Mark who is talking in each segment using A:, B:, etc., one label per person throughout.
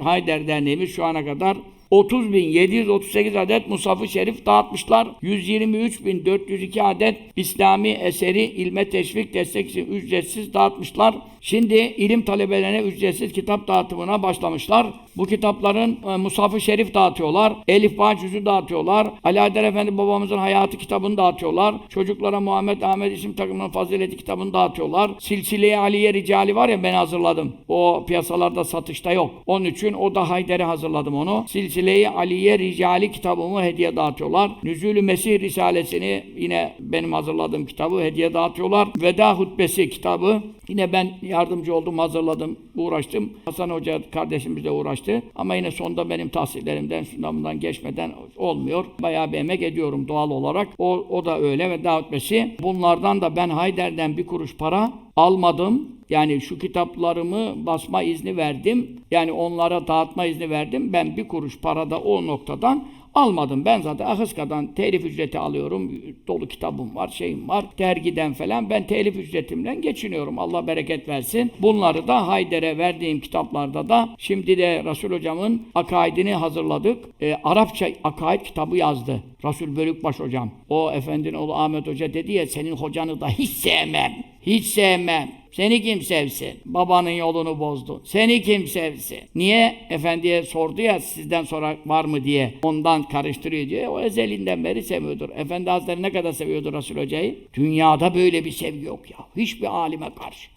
A: Hayder Derneğimiz şu ana kadar 30.738 adet Musaf-ı Şerif dağıtmışlar. 123.402 adet İslami eseri ilme teşvik destek için ücretsiz dağıtmışlar. Şimdi ilim talebelerine ücretsiz kitap dağıtımına başlamışlar. Bu kitapların e, Musaf-ı Şerif dağıtıyorlar. Elif Bağ cüzü dağıtıyorlar. Ali Haydar Efendi babamızın hayatı kitabını dağıtıyorlar. Çocuklara Muhammed Ahmet isim takımının fazileti kitabını dağıtıyorlar. Silsile-i Aliye Ricali var ya ben hazırladım. O piyasalarda satışta yok. Onun için o da Haydar'e hazırladım onu. Silsile-i Aliye Ricali kitabımı hediye dağıtıyorlar. Nüzül-ü Mesih Risalesini yine benim hazırladığım kitabı hediye dağıtıyorlar. Veda Hutbesi kitabı Yine ben yardımcı oldum, hazırladım, uğraştım. Hasan Hoca kardeşimiz de uğraştı. Ama yine sonunda benim tahsillerimden, bundan geçmeden olmuyor. Bayağı bir emek ediyorum doğal olarak. O, o da öyle ve dağıtması. Bunlardan da ben Hayder'den bir kuruş para almadım. Yani şu kitaplarımı basma izni verdim. Yani onlara dağıtma izni verdim. Ben bir kuruş parada o noktadan almadım. Ben zaten Ahıska'dan telif ücreti alıyorum. Dolu kitabım var, şeyim var. Dergiden falan ben telif ücretimle geçiniyorum. Allah bereket versin. Bunları da Hayder'e verdiğim kitaplarda da şimdi de Resul Hocam'ın akaidini hazırladık. Ee, Arapça akaid kitabı yazdı. Resul Bölükbaş Hocam. O efendinin oğlu Ahmet Hoca dedi ya senin hocanı da hiç sevmem. Hiç sevmem. Seni kim sevsin? Babanın yolunu bozdun. Seni kim sevsin? Niye? Efendiye sordu ya sizden sonra var mı diye. Ondan karıştırıyor diye. O ezelinden beri seviyordur. Efendi Hazretleri ne kadar seviyordu Resul Hoca'yı? Dünyada böyle bir sevgi yok ya. Hiçbir alime karşı.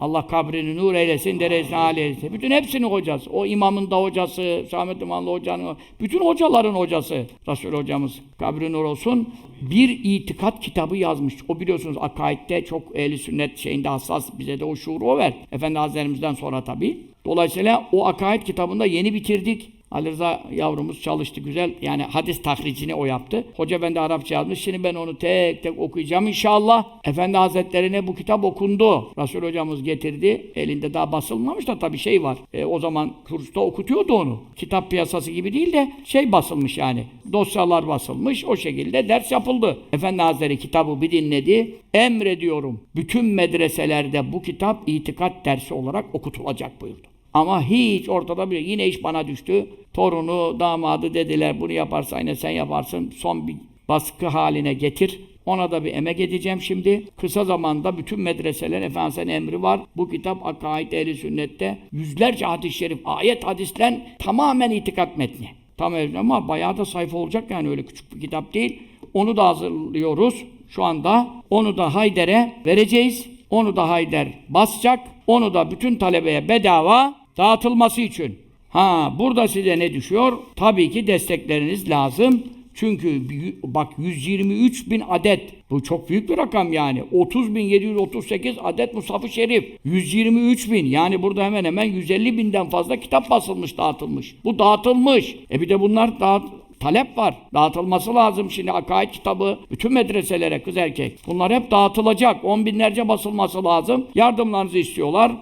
A: Allah kabrini nur eylesin, derecesini âli eylesin. Bütün hepsinin hocası. O imamın da hocası, Samet İmanlı hocanın, bütün hocaların hocası. Resul hocamız kabri nur olsun. Bir itikat kitabı yazmış. O biliyorsunuz akaidde çok ehli sünnet şeyinde hassas. Bize de o şuuru o ver. Efendi Hazretlerimizden sonra tabii. Dolayısıyla o akaid kitabını da yeni bitirdik. Ali Rıza yavrumuz çalıştı güzel. Yani hadis tahricini o yaptı. Hoca bende Arapça yazmış. Şimdi ben onu tek tek okuyacağım inşallah. Efendi Hazretlerine bu kitap okundu. Resul hocamız getirdi. Elinde daha basılmamış da tabii şey var. E, o zaman kursta okutuyordu onu. Kitap piyasası gibi değil de şey basılmış yani. Dosyalar basılmış. O şekilde ders yapıldı. Efendi Hazretleri kitabı bir dinledi. Emrediyorum. Bütün medreselerde bu kitap itikat dersi olarak okutulacak buyurdu. Ama hiç ortada bir yine iş bana düştü. Torunu, damadı dediler bunu yaparsa yine sen yaparsın. Son bir baskı haline getir. Ona da bir emek edeceğim şimdi. Kısa zamanda bütün medreseler Efendimiz'in emri var. Bu kitap Akaid Ehli Sünnet'te yüzlerce hadis-i şerif, ayet hadislen tamamen itikat metni. Tam öyle ama bayağı da sayfa olacak yani öyle küçük bir kitap değil. Onu da hazırlıyoruz şu anda. Onu da Hayder'e vereceğiz. Onu da Hayder basacak. Onu da bütün talebeye bedava dağıtılması için. Ha burada size ne düşüyor? Tabii ki destekleriniz lazım. Çünkü bak 123 bin adet bu çok büyük bir rakam yani. 30 bin 738 adet Musaf-ı Şerif. 123 bin yani burada hemen hemen 150 binden fazla kitap basılmış dağıtılmış. Bu dağıtılmış. E bir de bunlar dağıt talep var. Dağıtılması lazım şimdi akaid kitabı bütün medreselere kız erkek. Bunlar hep dağıtılacak. On binlerce basılması lazım. Yardımlarınızı istiyorlar.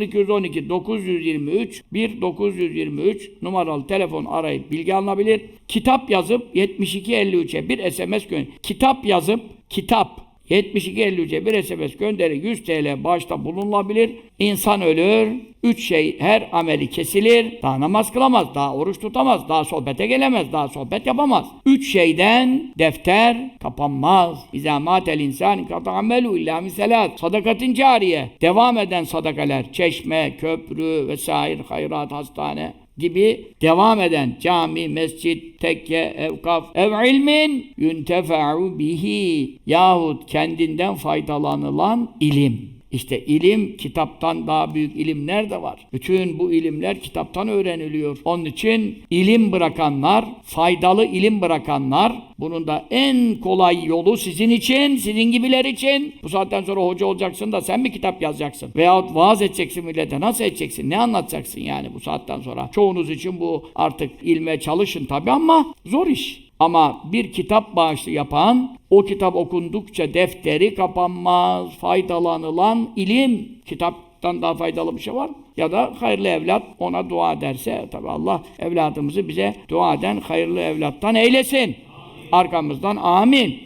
A: 0212 923 1 923 numaralı telefon arayıp bilgi alınabilir. Kitap yazıp 7253'e bir SMS gönder. Kitap yazıp kitap 7253'e bir SMS gönderi 100 TL başta bulunabilir. İnsan ölür. Üç şey her ameli kesilir. Daha namaz kılamaz, daha oruç tutamaz, daha sohbete gelemez, daha sohbet yapamaz. Üç şeyden defter kapanmaz. İzâ mâtel insân kata amelu illâ miselat. Sadakatin cariye. Devam eden sadakalar. Çeşme, köprü vesaire, hayrat, hastane gibi devam eden cami, mescit, tekke, evkaf, ev ilmin yuntefa'u bihi yahut kendinden faydalanılan ilim. İşte ilim, kitaptan daha büyük ilim nerede var? Bütün bu ilimler kitaptan öğreniliyor. Onun için ilim bırakanlar, faydalı ilim bırakanlar, bunun da en kolay yolu sizin için, sizin gibiler için. Bu saatten sonra hoca olacaksın da sen mi kitap yazacaksın? Veyahut vaaz edeceksin millete. Nasıl edeceksin? Ne anlatacaksın yani bu saatten sonra? Çoğunuz için bu artık ilme çalışın tabi ama zor iş. Ama bir kitap bağışı yapan, o kitap okundukça defteri kapanmaz, faydalanılan ilim. Kitaptan daha faydalı bir şey var? Ya da hayırlı evlat ona dua ederse, tabi Allah evladımızı bize dua eden hayırlı evlattan eylesin. Arkamızdan amin.